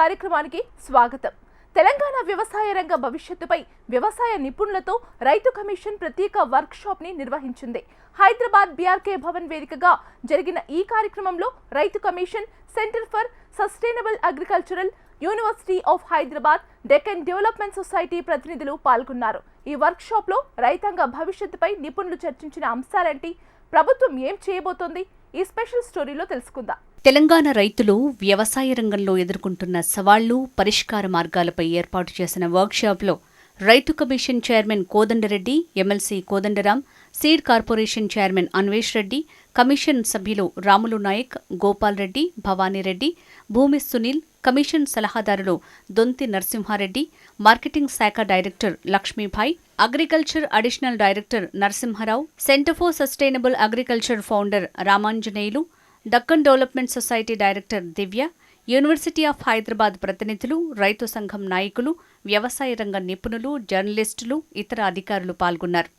కార్యక్రమానికి స్వాగతం. తెలంగాణ వ్యవసాయ రంగ భవిష్యత్తుపై వ్యవసాయ నిపుణులతో రైతు కమిషన్ ప్రత్యేక వర్క్ షాప్ని నిర్వహించింది. హైదరాబాద్ బీఆర్కే భవన్ వేదికగా జరిగిన ఈ కార్యక్రమంలో రైతు commission centre for sustainable agricultural university of Hyderabad Deccan development society ప్రతినిధులు పాల్గొన్నారు. ఈ వర్క్ షాప్లో రైతాంగ భవిష్యత్తుపై నిపుణులు చర్చించిన అంశాలేంటి ప్రభుత్వం ఏం చేయబోతోంది ఈ స్పెషల్ స్టోరీలో తెలుసుకుందాం. తెలంగాణ రైతులు వ్యవసాయ రంగంలో ఎదుర్కొంటున్న సవాళ్ళు పరిష్కార మార్గాలపై ఏర్పాటు చేసిన వర్క్షాప్లో రైతు commission chairman Kodandareddy MLC Kodandaram seed corporation chairman Anvesh Reddy commission సభ్యులు రాములు నాయక్ గోపాల్ రెడ్డి భవానీరెడ్డి భూమి సునీల్ కమిషన్ సలహాదారులు దొంతి నరసింహారెడ్డి మార్కెటింగ్ శాఖ director Lakshmibai agriculture additional director Narasimharao centre for sustainable agriculture founder Ramanjaneyulu Deccan development society director Divya university of Hyderabad ప్రతినిధులు రైతు సంఘం నాయకులు వ్యవసాయ రంగ నిపుణులు జర్నలిస్టులు ఇతర అధికారులు పాల్గొన్నారు.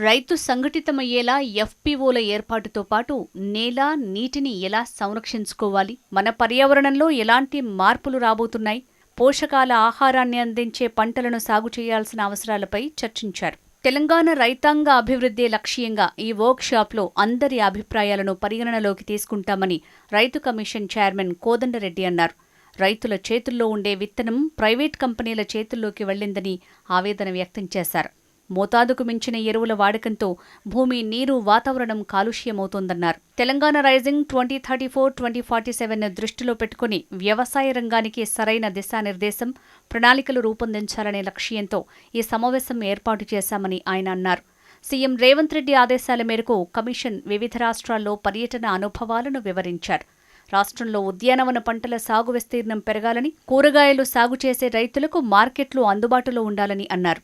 రైతు సంఘటితమయ్యేలా ఎఫ్పీఓల ఏర్పాటుతో పాటు నేల నీటిని ఎలా సంరక్షించుకోవాలి? మన పర్యావరణంలో ఎలాంటి మార్పులు రాబోతున్నాయి? పోషకాల ఆహారాన్ని అందించే పంటలను సాగు చేయాల్సిన అవసరాలపై చర్చించారు. తెలంగాణ రైతాంగ అభివృద్ధి లక్ష్యంగా ఈ వర్క్షాప్లో అందరి అభిప్రాయాలను పరిగణనలోకి తీసుకుంటామని రైతు కమిషన్ చైర్మన్ కోదండరెడ్డి అన్నారు. రైతుల చేతుల్లో ఉండే విత్తనం ప్రైవేట్ కంపెనీల చేతుల్లోకి వెళ్ళిందని ఆవేదన వ్యక్తం చేశారు. మోతాదుకు మించిన ఎరువుల వాడకంతో భూమి నీరు వాతావరణం కాలుష్యమవుతోందన్నారు. Telangana rising twenty thirty four twenty forty seven దృష్టిలో పెట్టుకుని వ్యవసాయ రంగానికి సరైన దిశానిర్దేశం ప్రణాళికలు రూపొందించాలనే లక్ష్యంతో ఈ సమావేశం ఏర్పాటు చేశామని ఆయన అన్నారు. సీఎం రేవంత్ రెడ్డి ఆదేశాల మేరకు కమిషన్ వివిధ రాష్ట్రాల్లో పర్యటన అనుభవాలను వివరించారు. రాష్ట్రంలో ఉద్యానవన పంటల సాగు విస్తీర్ణం పెరగాలని కూరగాయలు సాగు చేసే రైతులకు మార్కెట్లు అందుబాటులో ఉండాలని అన్నారు.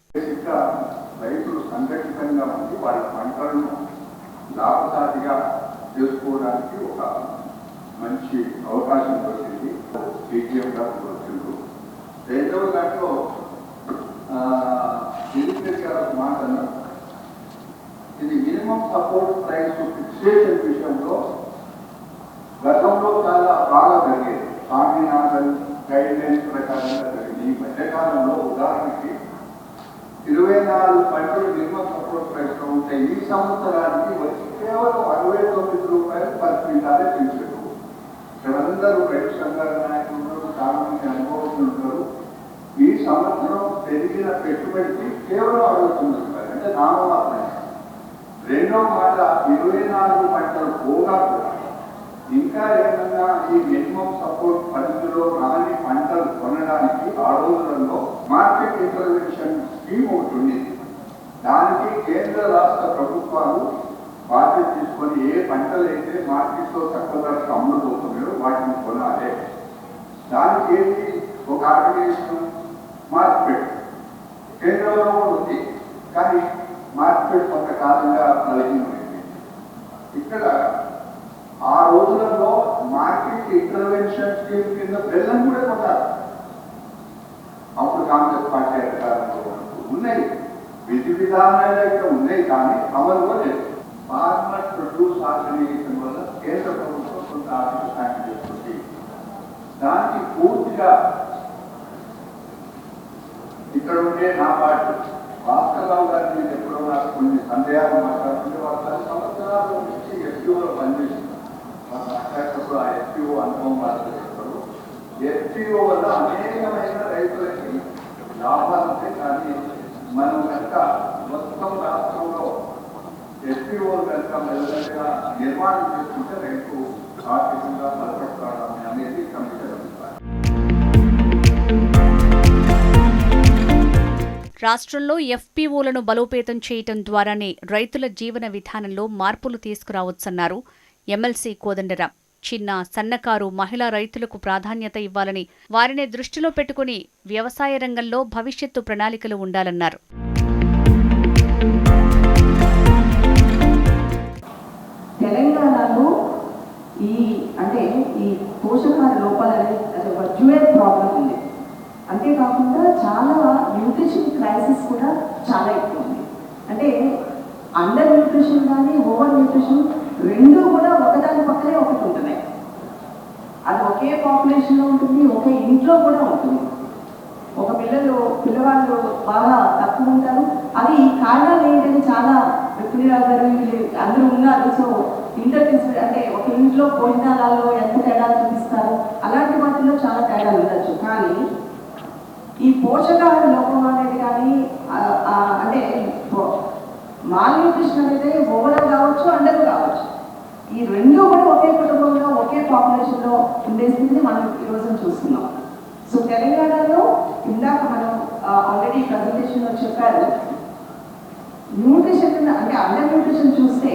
లాభసాటిగా చేసుకోవడానికి ఒక మంచి అవకాశం దొరికింది. గారు రెండవ దాంట్లో గారు మాట ఇది మినిమం సపోర్ట్ ప్రైస్ ఫిక్సేషన్ విషయంలో గతంలో చాలా బాగా జరిగేది. స్వామినాథన్ గైడ్ లైన్స్ ప్రకారంగా జరిగింది. ఈ మధ్యకాలంలో ఉదాహరణకి ఇరవై నాలుగు పంటలు మినిమం సపోర్ట్ ప్రైస్ ఉంటే ఈ సంవత్సరానికి వచ్చి కేవలం అరవై తొమ్మిది రూపాయలు పర్ క్వింటాలే పెంచారు అందరూ రైతు సంఘాల నాయకులు ఉన్నారు, అనుభవస్తులు ఉంటారు ఈ సంవత్సరం పెరిగిన పెట్టుబడికి కేవలం అరవై తొమ్మిది రూపాయలు అంటే నామమాత్రమే. రెండో మాట ఇరవై నాలుగు పంటలు పోగా కూడా ఇంకా ఏమన్నా ఈ మినిమం సపోర్ట్ పరిధిలో రాని పంటలు కొనడానికి ఆ రోజులలో మార్కెట్ ఇంటర్వెన్షన్ స్కీమ్ ఒకటి ఉండేది. దానికి కేంద్ర రాష్ట్ర ప్రభుత్వాలు బాధ్యత తీసుకొని ఏ పంటలు అయితే మార్కెట్లో తక్కువ ధరకు అమ్ముడుపోతున్నాయో వాటిని కొనాలి. దానికి ఏంటి ఒక ఆర్గనైజేషన్ మార్కెట్. కేంద్రంలో ఉంది కానీ మార్కెట్ కొంతకాలంగా బలహీనమైంది ఇక్కడ ఆ రోజులలో మార్కెట్ ఇంటర్వెన్షన్ స్కీమ్ కింద బెల్లం కూడా కొట్టారు. అప్పుడు కాంగ్రెస్ పార్టీ అధికారంలో ఉన్నాయి. విధి విధానాలు అయితే ఉన్నాయి కానీ అమలులో లేదు. ఫార్మర్ ప్రొడ్యూస్ ఆర్గనైజేషన్ వల్ల కేంద్ర ప్రభుత్వం కొంత ఆర్థిక సాయం చేస్తుంది. దానికి పూర్తిగా ఇక్కడ ఉండే నా పార్టీ భాస్కర్రావు గారిని ఎప్పుడో నాకు కొన్ని సందేహాలు మాట్లాడుతుంటే వాళ్ళు పది సంవత్సరాల నుంచి ఎఫ్టీఓలో పనిచేస్తుంది ఆ అనుభవం వల్ల అనేకమైన రైతులకి లాభాలు ఉంటాయి కానీ మనం కనుక మొత్తం రాష్ట్రంలో ఎఫ్టీఓ కనుక మెల్లగా నిర్మాణం చేసుకుంటే రైతు ఆర్థికంగా బలపడతాడు అనేది కమిషన్ రాష్ట్రంలో ఎఫ్పీఓలను బలోపేతం చేయటం ద్వారానే రైతుల జీవన విధానంలో మార్పులు తీసుకురావచ్చన్నారు. ఎమ్మెల్సీ కోదండరాం. చిన్న సన్నకారు మహిళా రైతులకు ప్రాధాన్యత ఇవ్వాలని వారిని దృష్టిలో పెట్టుకుని వ్యవసాయ రంగంలో భవిష్యత్తు ప్రణాళికలు ఉండాలన్నారు. తెలంగాణలో ఈ అంటే ఈ పోషకాహార లోపాలు అనేది వర్చువల్ ప్రాబ్లం ఉంది అంతేకాకుండా చాలా న్యూట్రిషన్ క్రైసిస్ కూడా చాలా ఎక్కువ ఉంది. అంటే అండర్ న్యూట్రిషన్ కానీ ఓవర్ న్యూట్రిషన్ రెండు ఒకదాని పక్కనే ఒకటి ఉంటున్నాయి. పాపులేషన్లో ఉంటుంది ఒకే ఇంట్లో కూడా ఉంటుంది. ఒక పిల్లలు పిల్లవాళ్ళు బాగా తక్కువ ఉంటారు. అది కారణాలు ఏంటని చాలా విప్లరావు గారు అందరూ ఉన్నారు. సో ఇంటర్ అంటే ఒక ఇంట్లో భోజనాలలో ఎంత తేడాలు చూపిస్తారు? అలాంటి వాటిలో చాలా తేడాలు ఉండొచ్చు. కానీ ఈ పోషకాహార లోపం అనేది కానీ అంటే ఆ అంటే మాల్న్యూట్రిషన్ అనేది ఓవరాల్ కావచ్చు అండర్ కావచ్చు. ఈ రెండు కూడా ఒకే కుటుంబంలో ఒకే పాపులేషన్లో ఉండేసింది మనం ఈరోజు చూస్తున్నాం. సో తెలంగాణలో ఇందాక మనం ఆల్రెడీ ప్రజెంటేషన్లో చెప్పారు న్యూట్రిషన్ అంటే అండర్ న్యూట్రిషన్ చూస్తే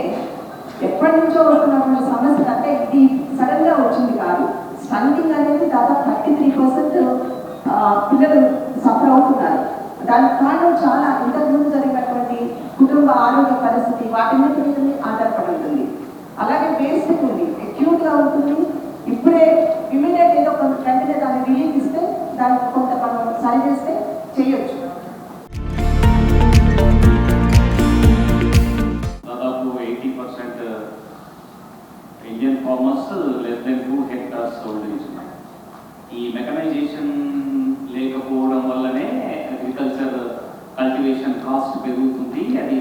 ఎప్పటి నుంచో వస్తున్నటువంటి సమస్య అంటే ఇది సడన్గా వచ్చింది కాదు. స్టంటింగ్ అనేది దాదాపు థర్టీ త్రీ పర్సెంట్ పిల్లలు సఫర్ అవుతున్నారు. దానికి కారణం చాలా ఇంతకుముందు జరిగినటువంటి కుటుంబ ఆరోగ్య పరిస్థితి వాటి మీద మీద ఆధారపడి ఉంటుంది. అలాగే బేసిక్ ఉంది. అక్యూట్గా ఉంటుంది. ఇప్పుడే ఇమీడియట్ ఏదో కొంత వెంటనే దాన్ని రిలీఫ్ ఇస్తే దానికి కొంత మనం సరి చేస్తే చేయొచ్చు. దాదాపు eighty percent Indian farmers less than two hectares hold ఈ మెకనైజేషన్ లేకపోవడం వల్లనే అగ్రికల్చర్ కల్టివేషన్ కాస్ట్ పెరుగుతుంది. అది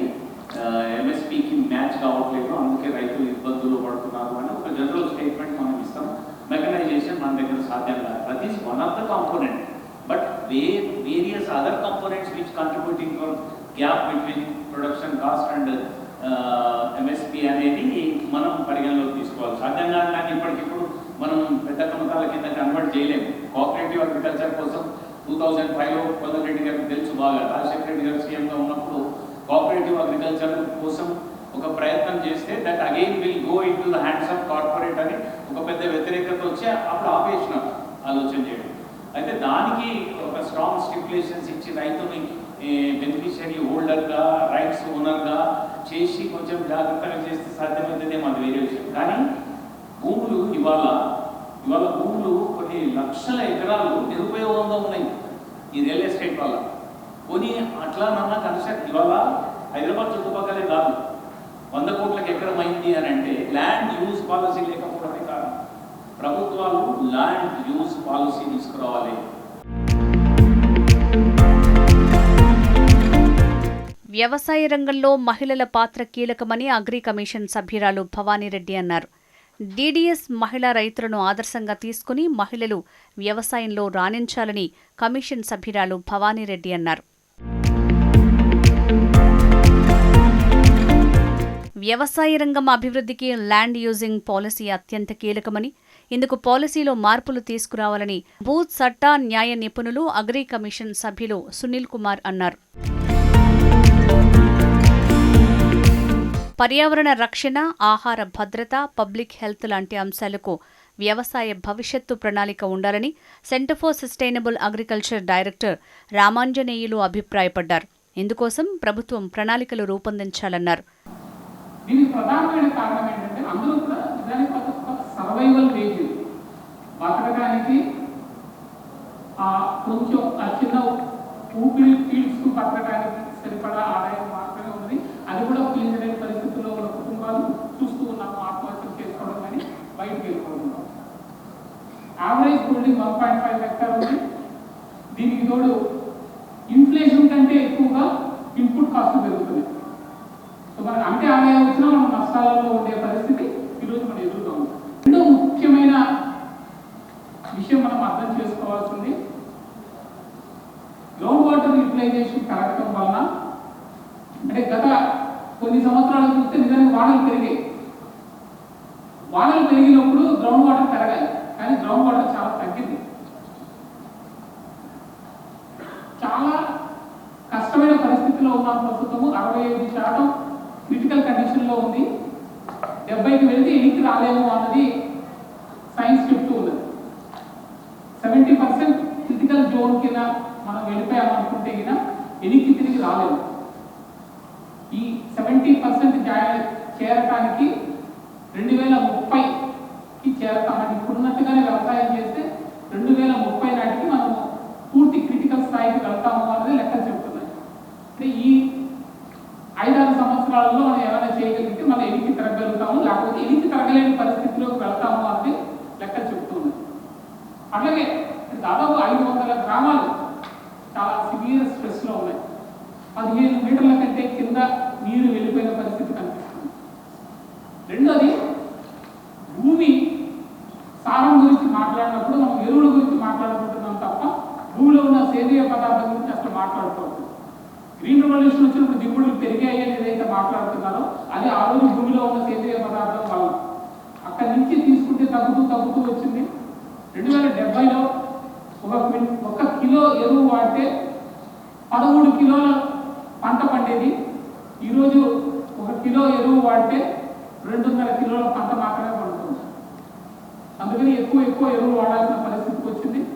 Uh, ఎంఎస్పికి మ్యాచ్ కావట్లేదు. అందుకే రైతులు ఇబ్బందులు పడుతున్నారు అని ఒక జనరల్ స్టేట్మెంట్ మనం ఇస్తాం. మెకనైజేషన్ మన దగ్గర సాధ్యం కాదు. That is one of the component but way various other components which contributing for gap between production cost and MSP అనేది మనం పరిగణలోకి తీసుకోవాలి. సాధ్యం కాదు కానీ ఇప్పటికిప్పుడు మనం పెద్ద కమతాల కింద కన్వర్ట్ చేయలేము. కోఆపరేటివ్ అగ్రికల్చర్ కోసం టూ థౌజండ్ ఫైవ్లో కొందరెడ్డి గారికి తెలుసు బాగా. రాజశేఖర రెడ్డి గారు సీఎంగా ఉన్నప్పుడు కోఆపరేటివ్ అగ్రికల్చర్ కోసం ఒక ప్రయత్నం చేస్తే that again will go into the hands of corporate అని ఒక పెద్ద వ్యతిరేకత వచ్చి అప్పుడు ఆపేసిన ఆలోచన చేయడం. అయితే దానికి ఒక స్ట్రాంగ్ స్టిపులేషన్స్ ఇచ్చి రైతుని బెనిఫిషియరీ హోల్డర్గా రైట్స్ ఓనర్గా చేసి కొంచెం జాగ్రత్తగా చేస్తే సాధ్యమవుతుందేమో అది వేరే విషయం. కానీ భూములు ఇవాళ ఇవాళ భూములు కొన్ని లక్షల ఎకరాలు నిరుపయోగంగా ఉన్నాయి. ఈ రియల్ ఎస్టేట్ వల్ల. పోనీ అట్లా నాన్న కన్స్ట్రక్ట్ ఇవాళ హైదరాబాద్ చుట్టుపక్కలే కాదు. వంద కోట్లకు ఎకరం అయింది అని అంటే ల్యాండ్ యూజ్ పాలసీ లేకపోవడమే కారణం ప్రభుత్వాలు ల్యాండ్ యూజ్ పాలసీ తీసుకురావాలి. వ్యవసాయ రంగంలో మహిళల పాత్ర కీలకమని అగ్రి కమిషన్ సభ్యురాలు భవానీరెడ్డి అన్నారు. డీడీఎస్ మహిళా రైతులను ఆదర్శంగా తీసుకుని మహిళలు వ్యవసాయంలో రాణించాలని కమిషన్ సభ్యురాలు భవానీరెడ్డి అన్నారు. వ్యవసాయ రంగం అభివృద్ధికి ల్యాండ్ యూజింగ్ పాలసీ అత్యంత కీలకమని ఇందుకు పాలసీలో మార్పులు తీసుకురావాలని బూత్ చట్ట న్యాయ నిపుణులు అగ్రి కమిషన్ సభ్యులు సునీల్ కుమార్ అన్నారు. పర్యావరణ రక్షణ ఆహార భద్రత పబ్లిక్ హెల్త్ లాంటి అంశాలకు వ్యవసాయ భవిష్యత్తు ప్రణాళిక ఉండాలని centre for sustainable agriculture director Ramanjaneyulu అభిప్రాయపడ్డారు. ఇందుకోసం ప్రభుత్వం ప్రణాళికలు రూపొందించాలన్నారు. దీనికి ప్రధానమైన కారణం ఏంటంటే అందరూ కూడా నిజానికి ఒక సర్వైవల్ వేజ్ బతకడానికి ఆ కొంచెం ఆ చిన్న ఊపిరి పీల్చుకు బతకడానికి సరిపడా ఆదాయం మాత్రమే ఉంది అది కూడా పీల్చలేని పరిస్థితుల్లో ఉన్న కుటుంబాలు చూస్తూ ఉన్నాము ఆత్మహత్యలు చేసుకోవడం కానీ బయటకు వెళ్ళిపోతున్నాం average holding one point five hectare ఉంది. దీనికి తోడు ఇన్ఫ్లేషన్ కంటే ఎక్కువగా ఇన్పుట్ కాస్ట్ పెరుగుతుంది. మనకు అంటే ఆదాయం వచ్చినా మనం నష్టాలలో ఉండే పరిస్థితి ఈరోజు మనం ఎదురుగా రెండో ముఖ్యమైన విషయం మనం అర్థం చేసుకోవాల్సింది గ్రౌండ్ వాటర్ యూటిలైజేషన్ పెరగటం వలన అంటే గత కొన్ని సంవత్సరాలు చూస్తే నిజంగా వానలు పెరిగాయి. వానలు పెరిగినప్పుడు గ్రౌండ్ వాటర్ పెరగాలి. కానీ గ్రౌండ్ వాటర్ చాలా తగ్గింది. చాలా కష్టమైన పరిస్థితిలో ఉన్నాం ప్రస్తుతము అరవై ఐదు శాతం క్రిటికల్ కండిషన్లో ఉంది. డెబ్బైకి వెళితే ఎనికి రాలేము అన్నది సైన్స్ చెప్తూ ఉన్నది సెవెంటీ పర్సెంట్ క్రిటికల్ జోన్ కింద మనం వెళ్ళిపోయామనుకుంటే కింద ఎనికి తిరిగి రాలేము. ఈ సెవెంటీ పర్సెంట్ చేరటానికి రెండు వేల ముప్పైకి చేరతామని ఇప్పుడున్నట్టుగానే వ్యవసాయం చేస్తే రెండు వేల ముప్పై నాటికి మనం పూర్తి క్రిటికల్ స్థాయికి వెళ్తాము అన్నది లెక్కలు చెప్తున్నాయి అంటే ఈ ఐదారు మనం ఏమైనా చేయగలిగితే మనం ఎనికి తిరగలుగుతాము లేకపోతే ఎనికి తిరగలేని పరిస్థితిలోకి వెళ్తాము అని లెక్క చెప్తుంది అట్లాగే దాదాపు ఐదు వందల గ్రామాలు చాలా సివియర్ స్ట్రెస్లో ఉన్నాయి. పదిహేను మీటర్ల కంటే కింద నీరు వెళ్ళిపోయిన పరిస్థితి కనిపిస్తుంది. రెండోది భూమి సారం గురించి మాట్లాడినప్పుడు మనం ఎరువుల గురించి మాట్లాడుకుంటున్నాం తప్ప భూమిలో ఉన్న సేంద్రియ పదార్థం గురించి అసలు మాట్లాడుకోవచ్చు గ్రీన్ రెవల్యూషన్ వచ్చినప్పుడు దిగుబడులు పెరిగాయి అని ఏదైతే మాట్లాడుతున్నారో అది ఆ రోజు భూమిలో ఉన్న సేంద్రియ పదార్థం వల్ల. అక్కడి నుంచి తీసుకుంటే తగ్గుతూ తగ్గుతూ వచ్చింది. రెండు వేల డెబ్బైలో ఒక క్విన్- ఒక కిలో ఎరువు వాడితే పదమూడు కిలోల పంట పండేది. ఈరోజు ఒక కిలో ఎరువు వాడితే రెండున్నర కిలోల పంట మాత్రమే పండుతుంది. అందుకని ఎక్కువ ఎక్కువ ఎరువులు వాడాల్సిన పరిస్థితికి వచ్చింది.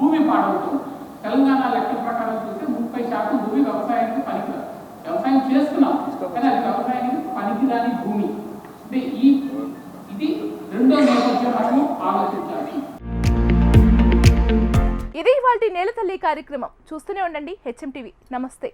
భూమి పాడవుతుంది. తెలంగాణ లెక్క ప్రకారం చూస్తే ముప్పై శాతం భూమి వ్యవసాయానికి పనికిరాదు. వ్యవసాయం చేస్తున్నాం కానీ అది వ్యవసాయానికి పనికిరాని భూమి. అంటే ఈ ఇది రెండో నేపథ్యం మనము ఆలోచించాలి. ఇది ఇవాళ నేల తల్లి కార్యక్రమం. చూస్తూనే ఉండండి హెచ్ఎం టీవీ. నమస్తే.